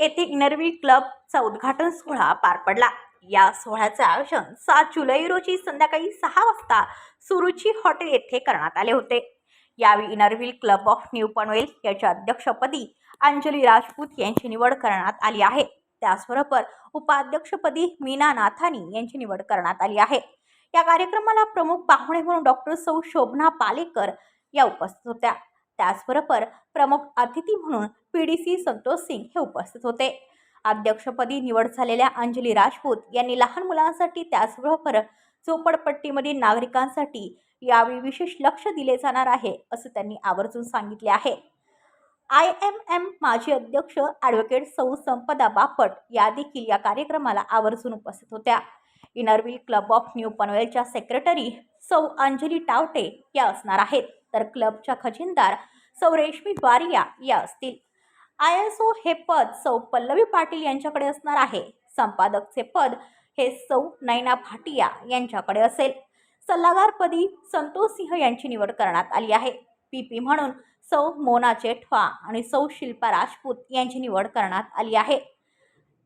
येथे इनरवी क्लबचा उद्घाटन सोहळा पार पडला. या सोहळ्याचे आयोजन सात जुलै रोजी संध्याकाळी सहा वाजता सुरुची हॉटेल येथे करण्यात आले होते. यावेळी Inner Wheel club of New Panvel याच्या अध्यक्षपदी अंजली राजपूत यांची निवड करण्यात आली आहे. त्याचबरोबर उपाध्यक्षपदी मीना नाथानी यांची निवड करण्यात आली आहे. या कार्यक्रमाला प्रमुख पाहुणे म्हणून डॉक्टर सौ शोभना पालेकर या उपस्थित होत्या. त्याचबरोबर प्रमुख अतिथी म्हणून P D C Santosh Singh हे उपस्थित होते. अध्यक्षपदी निवड झालेल्या अंजली राजपूत यांनी लहान मुलांसाठी त्याचबरोबर झोपडपट्टीमधील नागरिकांसाठी यावेळी विशेष लक्ष दिले जाणार आहे असं त्यांनी आवर्जून सांगितले आहे. आय एम एम माजी अध्यक्ष ॲडव्होकेट सौ संपदा बापट या देखील या कार्यक्रमाला आवर्जून उपस्थित होत्या. Inner Wheel club of New पनवेलच्या सेक्रेटरी सौ अंजली टावटे या असणार आहेत. तर क्लबच्या खजिनदार सौ रेशमी द्वारिया या असतील. आय एस ओ हे पद सौ पल्लवी पाटील यांच्याकडे असणार आहे. संपादकचे पद हे सौ नैना भाटिया यांच्याकडे असेल. सल्लागारपदी संतोष सिंह यांची निवड करण्यात आली आहे. पी पी म्हणून सौ मोना जेठवा आणि सौ शिल्पा राजपूत यांची निवड करण्यात आली आहे.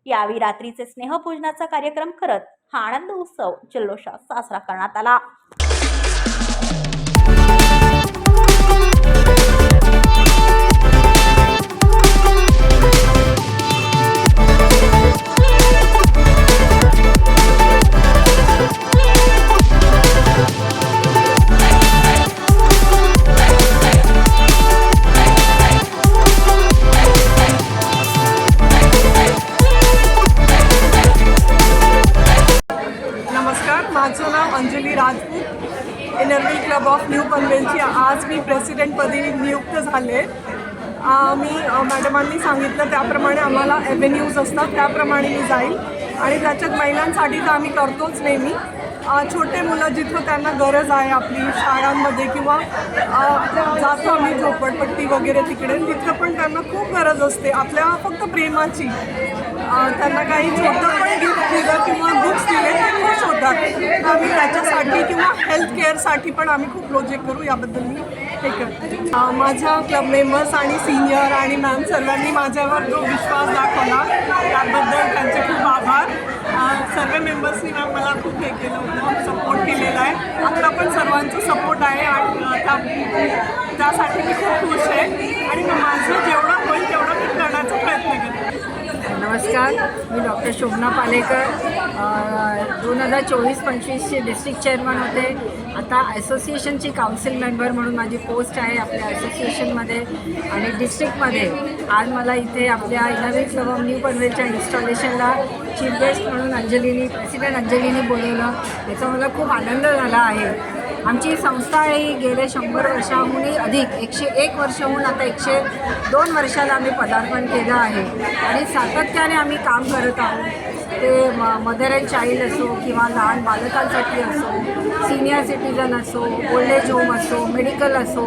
यावेळी रात्रीचे स्नेहपूजनाचा कार्यक्रम करत हा आनंद उत्सव जल्लोषात साजरा करण्यात आला. माझं नाव Anjali Rajput. Inner Wheel club of New पनवेलची आज मी प्रेसिडेंटपदी नियुक्त झाले. मी मॅडमांनी सांगितलं त्याप्रमाणे आम्हाला ॲव्हेन्यूज असतात त्याप्रमाणे मी जाईल. आणि त्याच्यात महिलांसाठी तर आम्ही करतोच नेहमी. छोटे मुलं जिथं त्यांना गरज आहे आपली शाळांमध्ये किंवा जातो आम्ही झोपडपट्टी वगैरे तिकडे तिथं पण त्यांना खूप गरज असते. आपल्या फक्त प्रेमाची. त्यांना काही छोटं पण गिफ्ट दिलं किंवा बुक्स दिले ते खुश होतात आम्ही त्याच्यासाठी किंवा हेल्थ केअरसाठी पण आम्ही खूप प्रोजेक्ट करू. याबद्दल मी हे करते. माझ्या क्लब मेंबर्स आणि सिनियर आणि मॅम सर्वांनी माझ्यावर जो विश्वास दाखवला त्याबद्दल त्यांचे खूप आभार. सर्व मेंबर्सनी मॅम मला खूप हे केलं होतं सपोर्ट केलेला आहे. आता पण सर्वांचा सपोर्ट आहे आणि त्यासाठी मी खूप खुश आहे. आणि माझं जेवढं होईल तेवढं मी करण्याचा प्रयत्न करते नमस्कार मी डॉक्टर शोभना पालेकर. दोन हजार चोवीस पंचवीसचे डिस्ट्रिक्ट चेअरमन होते. आता असोसिएशनची काउन्सिल मेंबर म्हणून माझी पोस्ट आहे आपल्या असोसिएशनमध्ये आणि डिस्ट्रिक्टमध्ये. आज मला इथे आपल्या इनामिक क्लब ऑफ न्यू पनवेलच्या इन्स्टॉलेशनला चीफ गेस्ट म्हणून अंजलीनी प्रेसिडेंट अंजलीनी बोलवलं. याचा मला खूप आनंद झाला आहे. आमची संस्था ही गेले शंभर वर्षाहूनही अधिक एकशे एक वर्षहून आता एकशे दोन वर्षाला आम्ही पदार्पण केलं आहे. आणि सातत्याने आम्ही काम करत आहोत. ते म मदर अँड चाइल्ड असो किंवा लहान बालकांसाठी असो सिनियर सिटीजन असो ओल्ड एज होम असो मेडिकल असो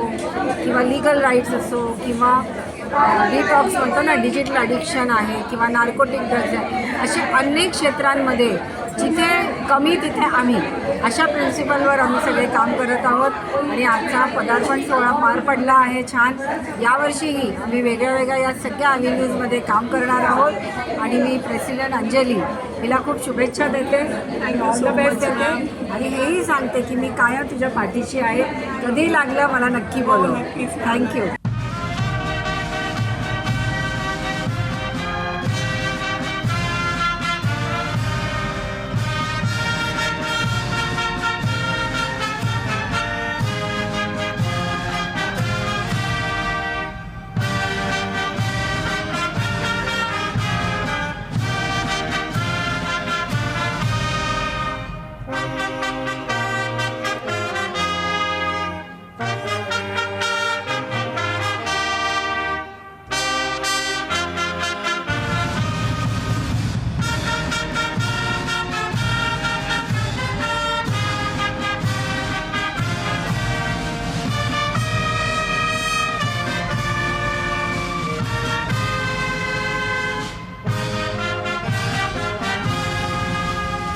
किंवा लीगल राईट्स असो किंवा डिटॉक्स म्हणतो ना डिजिटल अडिक्शन आहे किंवा नार्कोटिक ड्रग्ज आहे असे अनेक क्षेत्रांमध्ये जिथे कमी तिथे आम्ही. अशा प्रिन्सिपलवर आम्ही सगळे काम करत आहोत. आणि आजचा पदार्पण सोहळा पार पडला आहे छान. यावर्षीही आम्ही वेगळ्या वेगळ्या या सगळ्या अव्हेन्यूजमध्ये काम करणार आहोत. आणि मी प्रेसिडेंट अंजली हिला खूप शुभेच्छा देते. आणि ऑल द बेस्ट देते आणि हेही सांगते की मी कायम तुझ्या पाठीशी आहे. कधी लागलं मला नक्की बोलव. Thank you